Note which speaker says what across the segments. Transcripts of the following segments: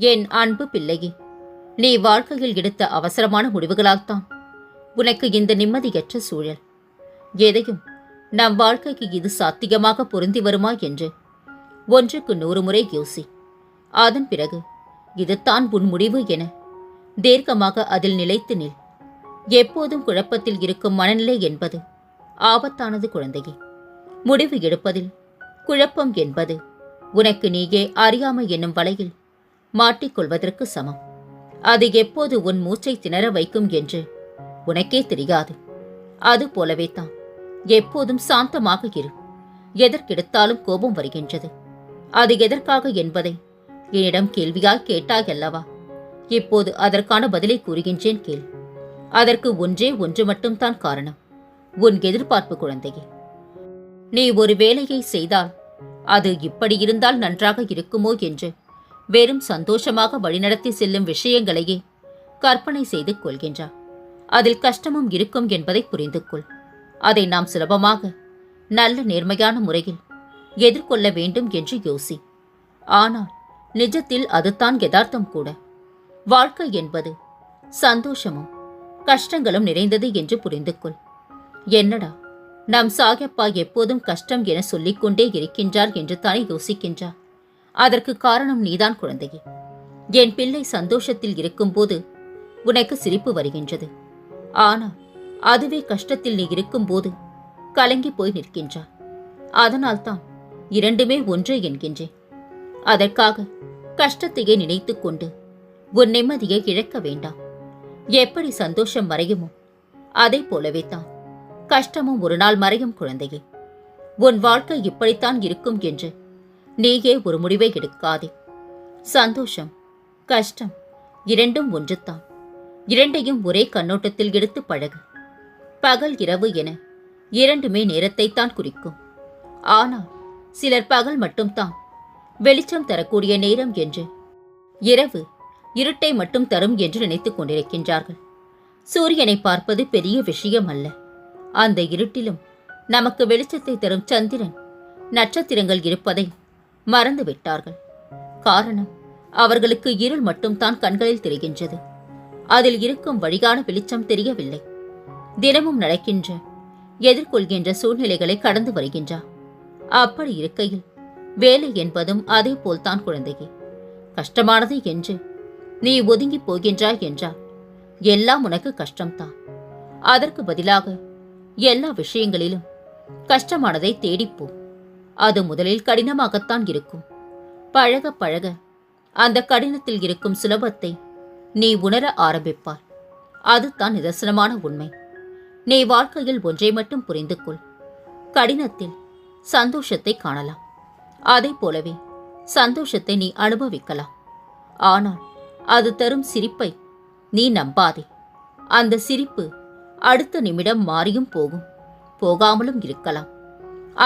Speaker 1: என் அன்பு பிள்ளையே நீ வாழ்க்கையில் எடுத்த அவசரமான முடிவுகளால்தான் உனக்கு இந்த நிம்மதியற்ற சூழல். எதையும் நம் வாழ்க்கைக்கு இது சாத்தியமாக பொருந்தி வருமா என்று ஒன்றுக்கு நூறு முறை யோசி. அதன் பிறகு இதுதான் உன் முடிவு என தீர்க்கமாக அதில் நிலைத்து நில். எப்போதும் குழப்பத்தில் இருக்கும் மனநிலை என்பது ஆபத்தானது குழந்தையே. முடிவு எடுப்பதில் குழப்பம் என்பது உனக்கு நீயே அறியாமை என்னும் வலையில் மாட்டிக்கொள்வதற்கு சமம். அது எப்போது உன் மூச்சை திணற வைக்கும் என்று உனக்கே தெரியாது. அது போலவே தான். எப்போதும் சாந்தமாக இரு. எதற்கெடுத்தாலும் கோபம் வருகின்றது. அது எதற்காக என்பதை என்னிடம் கேள்வியாய் கேட்டாய் அல்லவா? இப்போது அதற்கான பதிலை கூறுகின்றேன் கேள். அதற்கு ஒன்றே ஒன்று மட்டும்தான் காரணம். உன் எதிர்பார்ப்பு குழந்தையே. நீ ஒரு வேலையை செய்தால் அது இப்படி இருந்தால் நன்றாக இருக்குமோ என்று வெறும் சந்தோஷமாக வழிநடத்தி செல்லும் விஷயங்களையே கற்பனை செய்து கொள்கின்றார் அதில் கஷ்டமும் இருக்கும் என்பதை புரிந்து கொள். அதை நாம் சுலபமாக நல்ல நேர்மையான முறையில் எதிர்கொள்ள வேண்டும் என்று யோசி. ஆனால் நிஜத்தில் அதுதான் யதார்த்தம் கூட. வாழ்க்கை என்பது சந்தோஷமும் கஷ்டங்களும் நிறைந்தது என்று புரிந்து கொள். என்னடா நம் சாகப்பா எப்போதும் கஷ்டம் என சொல்லிக்கொண்டே இருக்கின்றார் என்று தானே யோசிக்கின்றார் அதற்கு காரணம் நீதான் குழந்தையே. என் பிள்ளை சந்தோஷத்தில் இருக்கும்போது உனக்கு சிரிப்பு வருகின்றது. ஆனால் அதுவே கஷ்டத்தில் நீ இருக்கும்போது கலங்கி போய் நிற்கின்றார் அதனால்தான் இரண்டுமே ஒன்று என்கின்றேன். அதற்காக கஷ்டத்தையே நினைத்து கொண்டு உன் நிம்மதியை இழக்க வேண்டாம். எப்படி சந்தோஷம் மறையுமோ அதை போலவே தான் கஷ்டமும் ஒரு நாள் மறையும் குழந்தையே. உன் வாழ்க்கை இப்படித்தான் இருக்கும் என்று நீயே ஒரு முடிவை எடுக்காதே. சந்தோஷம் கஷ்டம் இரண்டும் ஒன்றுத்தான் இரண்டையும் ஒரே கண்ணோட்டத்தில் எடுத்து பழகு. பகல் இரவு என இரண்டுமே நேரத்தைத்தான் குறிக்கும். ஆனால் சிலர் பகல் மட்டும்தான் வெளிச்சம் தரக்கூடிய நேரம் என்று இரவு இருட்டை மட்டும் தரும் என்று நினைத்துக் கொண்டிருக்கின்றார்கள். சூரியனை பார்ப்பது பெரிய விஷயம் அல்ல அந்த இருட்டிலும் நமக்கு வெளிச்சத்தை தரும் சந்திரன் நட்சத்திரங்கள் இருப்பதை மறந்து விட்டார்கள் காரணம் அவர்களுக்கு இருள் மட்டும்தான் கண்களில் தெரிகின்றது. அதில் இருக்கும் வழிகான வெளிச்சம் தெரியவில்லை. தினமும் நடக்கின்ற எதிர்கொள்கின்ற சூழ்நிலைகளை கடந்து வருகின்றார் அப்படி இருக்கையில் வேலை என்பதும் அதே போல்தான் குழந்தையே. கஷ்டமானது என்று நீ ஒதுங்கி போகின்றாய் என்றால் எல்லாம் உனக்கு கஷ்டம்தான். அதற்கு பதிலாக எல்லா விஷயங்களிலும் கஷ்டமானதை தேடிப்போ அது முதலில் கடினமாகத்தான் இருக்கும். பழக பழக அந்த கடினத்தில் இருக்கும் சுலபத்தை நீ உணர ஆரம்பிப்பாய். அதுதான் நிதர்சனமான உண்மை. நீ வாழ்க்கையில் ஒன்றை மட்டும் புரிந்து கொள். கடினத்தில் சந்தோஷத்தை காணலாம். அதை போலவே சந்தோஷத்தை நீ அனுபவிக்கலாம். ஆனால் அது தரும் சிரிப்பை நீ நம்பாதே. அந்த சிரிப்பு அடுத்த நிமிடம் மாறியும் போகும். போகாமலும் இருக்கலாம்.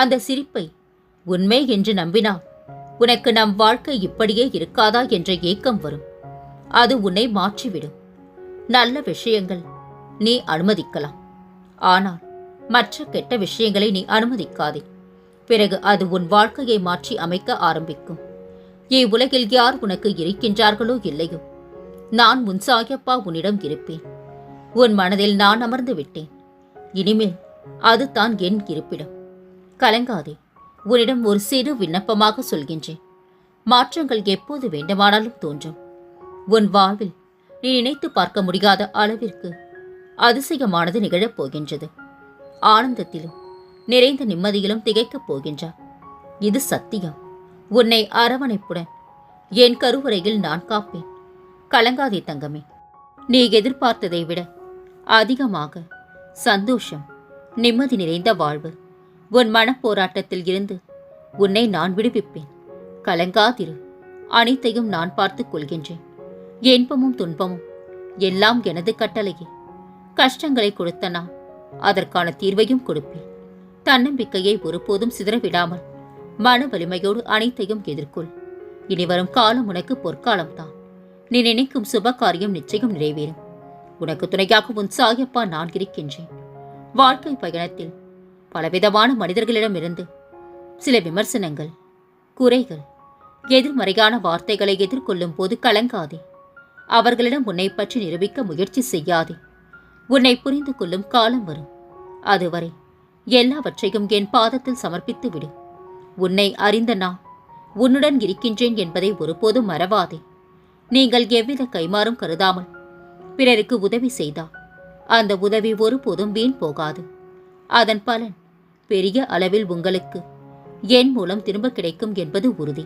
Speaker 1: அந்த சிரிப்பை உண்மை என்று நம்பினால் உனக்கு நம் வாழ்க்கை இப்படியே இருக்காதா என்ற ஏக்கம் வரும். அது உன்னை மாற்றிவிடும். நல்ல விஷயங்கள் நீ அனுமதிக்கலாம். ஆனால் மற்ற கெட்ட விஷயங்களை நீ அனுமதிக்காதே. பிறகு அது உன் வாழ்க்கையை மாற்றி அமைக்க ஆரம்பிக்கும். இவ்வுலகில் யார் உனக்கு இருக்கின்றார்களோ இல்லையோ நான் உன் சாயப்பா உன்னிடம் இருப்பேன். உன் மனதில் நான் அமர்ந்து விட்டேன். இனிமேல் அதுதான் என் இருப்பிடம். கலங்காதே. உன்னிடம் ஒரு சிறு விண்ணப்பமாக சொல்கின்றேன். மாற்றங்கள் எப்போது வேண்டுமானாலும் தோன்றும். உன் வாழ்வில் நீ நினைத்து பார்க்க முடியாத அளவிற்கு அதிசயமானது நிகழப் போகின்றது. ஆனந்தத்திலும் நிறைந்த நிம்மதியிலும் திகைக்கப் போகின்றார் இது சத்தியம். உன்னை அரவணைப்புடன் என் கருவறையில் நான் காப்பேன். கலங்காதே தங்கமே. நீ எதிர்பார்த்ததை விட அதிகமாக சந்தோஷம் நிம்மதி நிறைந்த வாழ்வு உன் மனப்போராட்டத்தில் இருந்து உன்னை நான் விடுவிப்பேன். கலங்காதிரு. அனைத்தையும் நான் பார்த்துக் கொள்கின்றேன். இன்பமும் துன்பமும் எல்லாம் எனது கட்டளையே. கஷ்டங்களை கொடுத்த நான் அதற்கான தீர்வையும் கொடுப்பேன். தன்னம்பிக்கையை ஒருபோதும் சிதறவிடாமல் மன வலிமையோடு அனைத்தையும் எதிர்கொள். இனி வரும் காலம் உனக்கு பொற்காலம்தான். நீ நினைக்கும் சுப காரியம் நிச்சயம் நிறைவேறும். உனக்கு துணையாக உன் சாயப்பா நான் இருக்கின்றேன். வாழ்க்கை பயணத்தில் பலவிதமான மனிதர்களிடமிருந்து சில விமர்சனங்கள் குறைகள் எதிர்மறையான வார்த்தைகளை எதிர்கொள்ளும் போது கலங்காதே. அவர்களிடம் உன்னை பற்றி நிரூபிக்க முயற்சி செய்யாதே. உன்னை புரிந்து கொள்ளும் காலம் வரும். அதுவரை எல்லாவற்றையும் என் பாதத்தில் சமர்ப்பித்து விடு. உன்னை அறிந்த நான் உன்னுடன் இருக்கின்றேன் என்பதை ஒருபோதும் மறவாதே. நீங்கள் எவ்வித கைமாறும் கருதாமல் பிறருக்கு உதவி செய்தால் அந்த உதவி ஒருபோதும் வீண் போகாது. அதன் பலன் பெரிய அளவில் உங்களுக்கு. என் மூலம் திரும்ப கிடைக்கும் என்பது உறுதி.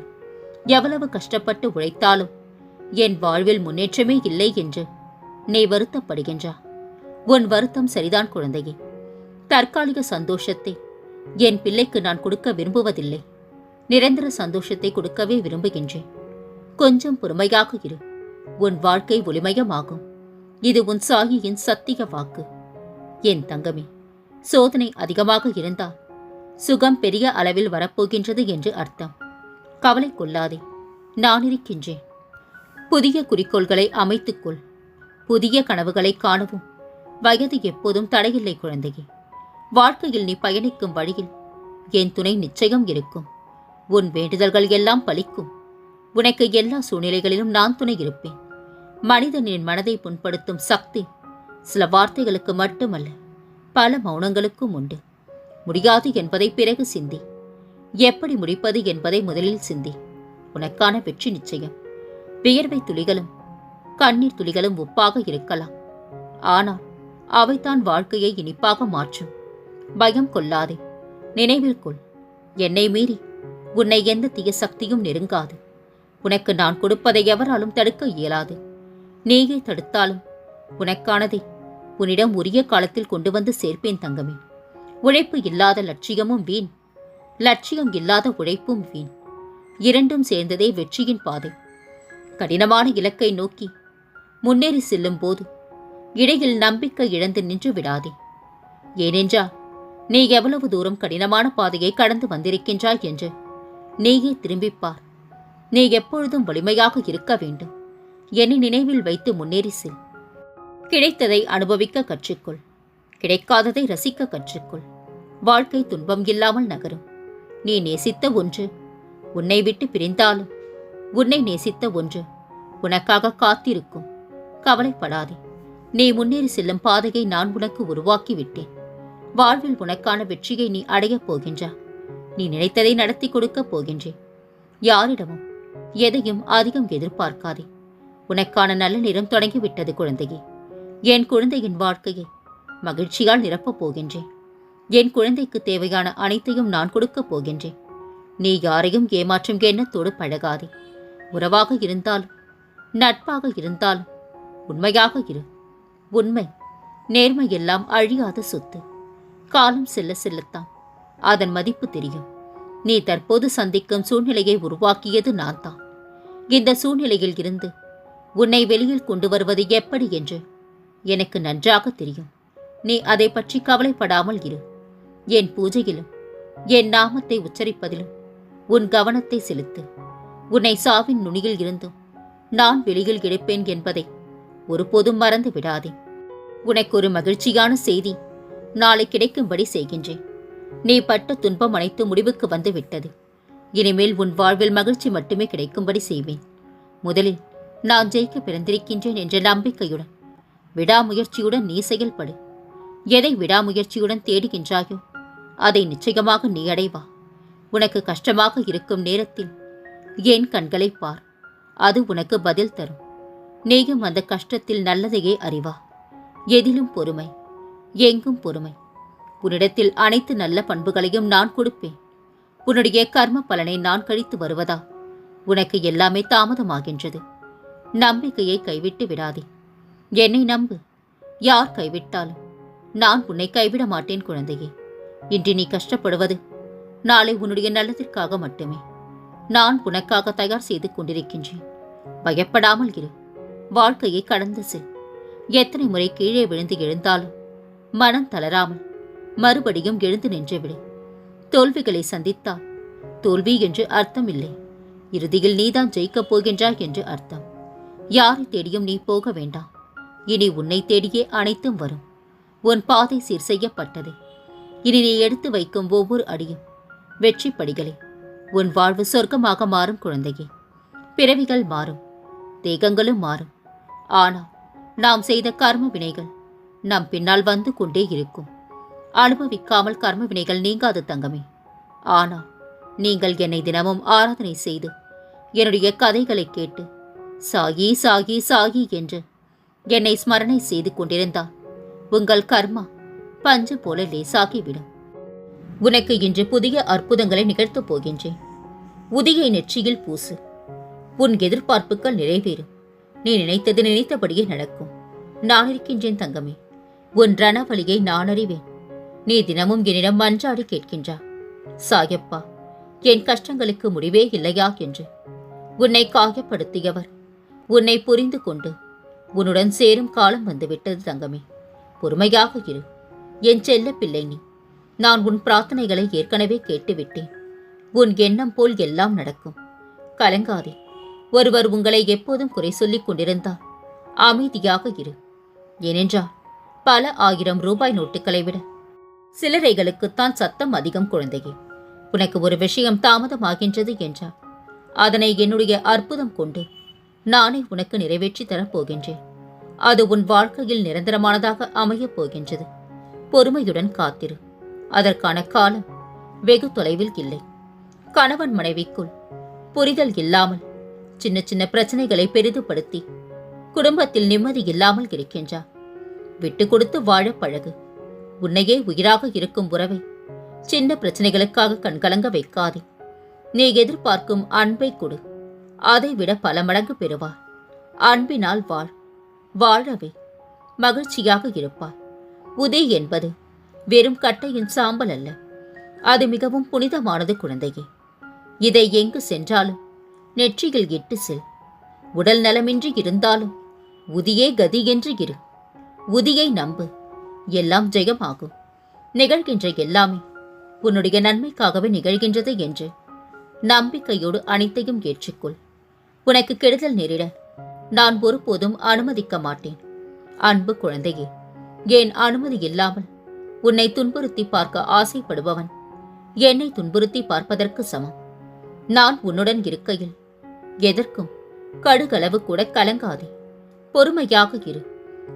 Speaker 1: எவ்வளவு கஷ்டப்பட்டு உழைத்தாலும் என் வாழ்வில் முன்னேற்றமே இல்லை என்று நீ வருத்தப்படுகின்றா. உன் வருத்தம் சரிதான் குழந்தையே. தற்காலிக சந்தோஷத்தை என் பிள்ளைக்கு நான் கொடுக்க விரும்புவதில்லை. நிரந்தர சந்தோஷத்தை கொடுக்கவே விரும்புகின்றேன். கொஞ்சம் பொறுமையாக இரு. உன் வாழ்க்கை ஒளிமயமாகும். இது உன் சாயியின் சத்திய வாக்கு. என் தங்கமே. சோதனை அதிகமாக இருந்தால் சுகம் பெரிய அளவில் வரப்போகின்றது என்று அர்த்தம். கவலை கொள்ளாதே. நான் இருக்கின்றேன். புதிய குறிக்கோள்களை அமைத்துக்கொள் புதிய கனவுகளை காணவும். வயது எப்போதும் தடையில்லை குழந்தையே. வாழ்க்கையில் நீ பயணிக்கும் வழியில் என் துணை நிச்சயம் இருக்கும். உன் வேண்டுதல்கள் எல்லாம் பலிக்கும். உனக்கு எல்லா சூழ்நிலைகளிலும் நான் துணை இருப்பேன். மனிதனின் மனதை புண்படுத்தும் சக்தி சில வார்த்தைகளுக்கு மட்டுமல்ல. பல மௌனங்களுக்கும் உண்டு. முடியாது என்பதை பிறகு சிந்தி. எப்படி முடிப்பது என்பதை முதலில் சிந்தி. உனக்கான வெற்றி நிச்சயம். வியர்வை துளிகளும் கண்ணீர் துளிகளும் உப்பாக இருக்கலாம். ஆனால் அவைதான் வாழ்க்கையை இனிப்பாக மாற்றும். பயம் கொள்ளாதே. நினைவில் கொள். என்னை மீறி உன்னை எந்த தீய சக்தியும் நெருங்காது. உனக்கு நான் கொடுப்பதை எவராலும் தடுக்க இயலாது. நீயே தடுத்தாலும் உனக்கானதே உன்னிடம் உரிய காலத்தில் கொண்டு வந்து சேர்ப்பேன் தங்கமே. உழைப்பு இல்லாத லட்சியமும் வீண். லட்சியம் இல்லாத உழைப்பும் வீண். இரண்டும் சேர்ந்ததே வெற்றியின் பாதை. கடினமான இலக்கை நோக்கி முன்னேறி செல்லும் போது இடையில் நம்பிக்கை இழந்து நின்று விடாதே. ஏனென்றால் நீ எவ்வளவு தூரம் கடினமான பாதையை கடந்து வந்திருக்கின்றாய் என்று நீயே திரும்பிப் பார் நீ எப்பொழுதும் வலிமையாக இருக்க வேண்டும். என்னை நினைவில் வைத்து முன்னேறி செல். கிடைத்ததை அனுபவிக்க கற்றுக்கொள். கிடைக்காததை ரசிக்க கற்றுக்கொள். வாழ்க்கை துன்பம் இல்லாமல் நகரும். நீ நேசித்த ஒன்று உன்னை விட்டு பிரிந்தாலும் உன்னை நேசித்த ஒன்று உனக்காக காத்திருக்கும். கவலைப்படாதே. நீ முன்னேறி செல்லும் பாதையை நான் உனக்கு உருவாக்கி விட்டேன் வாழ்வில் உனக்கான வெற்றியை நீ அடையப் போகின்றா. நீ நினைத்ததை நடத்தி கொடுக்கப் போகின்றேன் யாரிடமும் எதையும் அதிகம் எதிர்பார்க்காதே. உனக்கான நல்ல நேரம் தொடங்கிவிட்டது குழந்தையே. என் குழந்தையின் வாழ்க்கையை மகிழ்ச்சியால் நிரப்பப் போகின்றேன். என் குழந்தைக்கு தேவையான அனைத்தையும் நான் கொடுக்கப் போகின்றேன். நீ யாரையும் ஏமாற்றும் எண்ணத்தோடு பழகாதே. உறவாக இருந்தாலும் நட்பாக இருந்தாலும் உண்மையாக இரு. உண்மை நேர்மை எல்லாம் அழியாத சொத்து. காலம் செல்ல செல்லத்தான். அதன் மதிப்பு தெரியும். நீ தற்போது சந்திக்கும் சூழ்நிலையை உருவாக்கியது நான் தான் இந்த சூழ்நிலையில் இருந்து உன்னை வெளியில் கொண்டு வருவது எப்படி என்று எனக்கு நன்றாக தெரியும். நீ அதை பற்றி கவலைப்படாமல் இரு. என் பூஜையிலும் என் நாமத்தை உச்சரிப்பதிலும் உன் கவனத்தை செலுத்து. உன்னை சாவின் நுனியில் இருந்தும் நான் வெளியில் எடுப்பேன் என்பதை ஒருபோதும் மறந்து விடாதே. உனக்கு ஒரு மகிழ்ச்சியான செய்தி நாளை கிடைக்கும்படி செய்கின்றேன். நீ பட்ட துன்பம் அனைத்து முடிவுக்கு வந்து விட்டது. இனிமேல் உன் வாழ்வில் மகிழ்ச்சி மட்டுமே கிடைக்கும்படி செய்வேன். முதலில் நான் ஜெயிக்க பிறந்திருக்கின்றேன் என்ற நம்பிக்கையுடன் விடாமுயற்சியுடன் நீ செயல்படு எதை விடாமுயற்சியுடன் தேடுகின்றாயோ அதை நிச்சயமாக நீ அடைவா. உனக்கு கஷ்டமாக இருக்கும் நேரத்தில் என் கண்களை பார். அது உனக்கு பதில் தரும். நீயும் அந்த கஷ்டத்தில் நல்லதையே அறிவா. எதிலும் பொறுமை எங்கும் பொறுமை. உன்னிடத்தில் அனைத்து நல்ல பண்புகளையும் நான் கொடுப்பேன். உன்னுடைய கர்ம பலனை நான் கழித்து வருவதா? உனக்கு எல்லாமே தாமதமாகின்றது. நம்பிக்கையை கைவிட்டு விடாதே. என்னை நம்பு. யார் கைவிட்டாலும் நான் உன்னை கைவிட மாட்டேன் குழந்தையே. இன்று நீ கஷ்டப்படுவது நாளை உன்னுடைய நல்லதிற்காக மட்டுமே. நான் உனக்காக தயார் செய்து கொண்டிருக்கின்றேன். பயப்படாமல் இரு. வாழ்க்கையை கடந்து செல். எத்தனை முறை கீழே விழுந்து எழுந்தாலும் மனம் தளராமல் மறுபடியும் எழுந்து நின்றுவிடு. தோல்விகளை சந்தித்தால் தோல்வி என்று அர்த்தம் இல்லை இறுதியில் நீதான் ஜெயிக்கப் போகின்றாய் என்று அர்த்தம். யாரை தேடியும் நீ போக வேண்டாம். இனி உன்னை தேடியே அனைத்தும் வரும். உன் பாதை சீர் செய்யப்பட்டது. இனி நீ எடுத்து வைக்கும் ஒவ்வொரு அடியும் வெற்றி படிகளே. உன் வாழ்வு சொர்க்கமாக மாறும் குழந்தையே. பிறவிகள் மாறும். தேகங்களும் மாறும். ஆனால் நாம் செய்த கர்ம வினைகள் நம் பின்னால் வந்து கொண்டே இருக்கும். அனுபவிக்காமல் கர்ம வினைகள் நீங்காது தங்கமே. ஆனால் நீங்கள் என்னை தினமும் ஆராதனை செய்து என்னுடைய கதைகளை கேட்டு சாகி சாகி சாகி என்று என்னை ஸ்மரணை செய்து கொண்டிருந்தால் உங்கள் கர்மா பஞ்சு போல லேசாகிவிடும். உனக்கு இன்று புதிய அற்புதங்களை நிகழ்த்தப் போகின்றேன். உதியை நெற்றியில் பூசு. உன் எதிர்பார்ப்புகள் நிறைவேறும். நீ நினைத்தது நினைத்தபடியே நடக்கும். நான் இருக்கின்றேன் தங்கமே. உன் ரணவழியை நான் அறிவேன். நீ தினமும் என்னிடம் மன்றாடி கேட்கின்றா. சாயப்பா என் கஷ்டங்களுக்கு முடிவே இல்லையா என்று. உன்னை காயப்படுத்தியவர். உன்னை புரிந்து கொண்டு உன்னுடன் சேரும் காலம் வந்துவிட்டது தங்கமே. பொறுமையாக இரு. என் செல்ல பிள்ளை நீ. நான் உன் பிரார்த்தனைகளை ஏற்கனவே கேட்டுவிட்டேன். உன் எண்ணம் போல் எல்லாம் நடக்கும். கலங்காதே. ஒருவர் உங்களை எப்போதும் குறை சொல்லிக் கொண்டிருந்தால் அமைதியாக இரு. ஏனென்றால் பல ஆயிரம் ரூபாய் நோட்டுகளை விட சிலரைகளுக்குத்தான் சத்தம் அதிகம் குழந்தையே. உனக்கு ஒரு விஷயம் தாமதமாகின்றது என்றால் அதனை என்னுடைய அற்புதம் கொண்டு நானே உனக்கு நிறைவேற்றி தரப்போகின்றேன். அது உன் வாழ்க்கையில் நிரந்தரமானதாக அமையப் போகின்றது. பொறுமையுடன் காத்திரு. அதற்கான காலம் வெகு தொலைவில் இல்லை. கணவன் மனைவிக்குள் புரிதல் இல்லாமல் சின்ன சின்ன பிரச்சனைகளை பெரிதுபடுத்தி குடும்பத்தில் நிம்மதி இல்லாமல் இருக்கின்றார் விட்டு கொடுத்து வாழ பழகு. உன்னையே உயிராக இருக்கும் உறவை சின்ன பிரச்சனைகளுக்காக கண்கலங்க வைக்காதே. நீ எதிர்பார்க்கும் அன்பை கொடு. அதைவிட பல மடங்கு பெறுவார். அன்பினால் வாழ். வாழவே. மகிழ்ச்சியாக இருப்பார். உதை என்பது வெறும் கட்டையின் சாம்பல் அல்ல. அது மிகவும் புனிதமானது குழந்தையே. இதை எங்கு சென்றாலும் நெற்றியில் இட்டு செல். உடல் நலமின்றி இருந்தாலும் உதியே கதி என்று இரு. உதியை நம்பு. எல்லாம் ஜெயமாகும். நிகழ்கின்ற எல்லாமே உன்னுடைய நன்மைக்காகவே நிகழ்கின்றது என்று நம்பிக்கையோடு அனைத்தையும் ஏற்றுக்கொள். உனக்கு கெடுதல் நேரிட. நான் ஒருபோதும் அனுமதிக்க மாட்டேன். அன்பு குழந்தையே ஏன் அனுமதி இல்லாமல் உன்னை துன்புறுத்தி பார்க்க ஆசைப்படுபவன் என்னை துன்புறுத்தி பார்ப்பதற்கு சமம். நான் உன்னுடன் இருக்கையில் எதற்கும் கடுகளவு கூட கலங்காதே. பொறுமையாக இரு.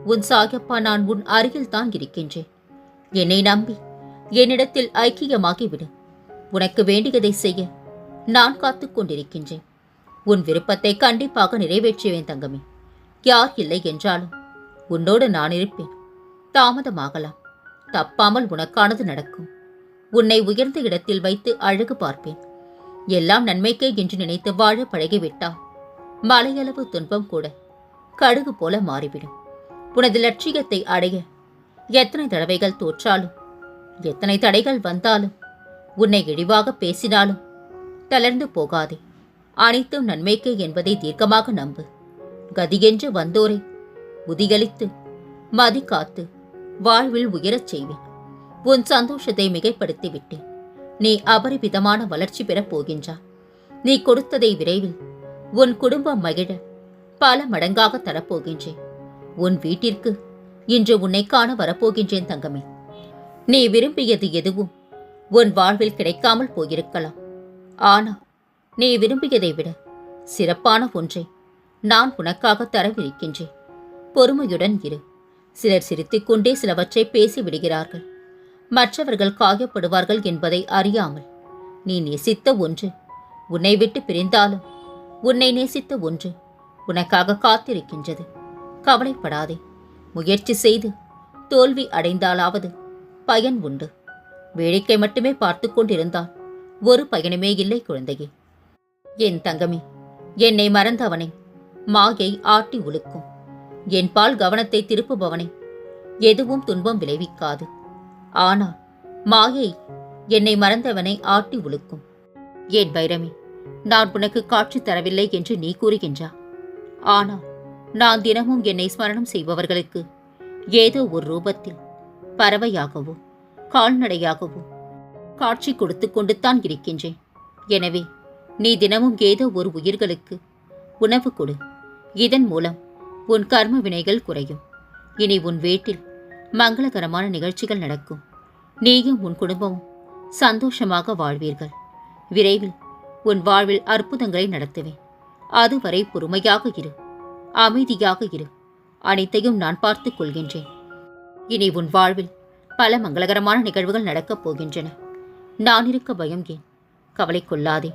Speaker 1: உன் சாயப்பா நான் உன் அருகில் தான் இருக்கின்றேன். என்னை நம்பி என்னிடத்தில் ஐக்கியமாகிவிடு. உனக்கு வேண்டியதை செய்ய நான் காத்துக் கொண்டிருக்கின்றேன் உன் விருப்பத்தை கண்டிப்பாக நிறைவேற்றுவேன் தங்கமே. யார் இல்லை என்றாலும் உன்னோடு நான் இருப்பேன். தாமதமாகலாம். தப்பாமல் உனக்கானது நடக்கும். உன்னை உயர்ந்த இடத்தில் வைத்து அழகு பார்ப்பேன். எல்லாம் நன்மைக்கே என்று நினைத்து வாழ பழகிவிட்டால் மலையளவு துன்பம் கூட கடுகு போல மாறிவிடும். உனது லட்சியத்தை அடைய எத்தனை தடவைகள் தோற்றாலும் எத்தனை தடைகள் வந்தாலும் உன்னை இழிவாக பேசினாலும் தளர்ந்து போகாதே. அனைத்தும் நன்மைக்கே என்பதை தீர்க்கமாக நம்பு. கதியென்று வந்தோரை உதிகளித்து மதி காத்து வாழ்வில் உயரச் செய்வேன். உன் சந்தோஷத்தை மிகைப்படுத்தி விட்டேன் நீ அபரிவிதமான வளர்ச்சி பெறப் போகின்றாய் நீ கொடுத்ததை விரைவில் உன் குடும்பம் மகிழ பல மடங்காக தரப்போகின்றேன் உன் வீட்டிற்கு இன்று உன்னை காண வரப்போகின்றேன் தங்கமே. நீ விரும்பியது எதுவும் உன் வாழ்வில் கிடைக்காமல் போயிருக்கலாம். ஆனால் நீ விரும்பியதை விட சிறப்பான ஒன்றை நான் உனக்காக தரவிருக்கின்றேன். பொறுமையுடன் இரு. சிலர் சிரித்துக்கொண்டே சிலவற்றை பேசிவிடுகிறார்கள். மற்றவர்கள் காயப்படுவார்கள் என்பதை அறியாமல். நீ நேசித்த ஒன்று உன்னை விட்டு பிரிந்தாலும் உன்னை நேசித்த ஒன்று உனக்காக காத்திருக்கின்றது. கவலைப்படாதே. முயற்சி செய்து தோல்வி அடைந்தாலாவது பயன் உண்டு. வேடிக்கை மட்டுமே பார்த்து கொண்டிருந்தால் ஒரு பயனுமே இல்லை குழந்தையே. என் தங்கமி என்னை மறந்தவனை மாயை ஆட்டி உழுக்கும் என் பால் கவனத்தை திருப்புபவனை எதுவும் துன்பம் விளைவிக்காது. ஆனால் மாயை என்னை மறந்தவனை ஆட்டி உழுக்கும் ஏன் பைரமி நான் உனக்கு காட்சி தரவில்லை என்று நீ கூறுகின்றா? ஆனால் நான் தினமும் என்னை ஸ்மரணம் செய்பவர்களுக்கு ஏதோ ஒரு ரூபத்தில் பறவையாகவோ கால்நடையாகவோ காட்சி கொடுத்து கொண்டுத்தான் இருக்கின்றேன். எனவே நீ தினமும் ஏதோ ஒரு உயிர்களுக்கு உணவு கொடு. இதன் மூலம் உன் கர்ம வினைகள் குறையும். இனி உன் வீட்டில் மங்களகரமான நிகழ்ச்சிகள் நடக்கும். நீயும் உன் குடும்பமும் சந்தோஷமாக வாழ்வீர்கள். விரைவில் உன் வாழ்வில் அற்புதங்களை நடத்துவேன். அதுவரை பொறுமையாக இரு. அமைதியாக இரு. அனைத்தையும் நான் பார்த்துக் கொள்கின்றேன். இனி உன் வாழ்வில் பல மங்களகரமான நிகழ்வுகள் நடக்கப் போகின்றன. நான் இருக்க பயம் ஏன்? கவலை கொள்ளாதே.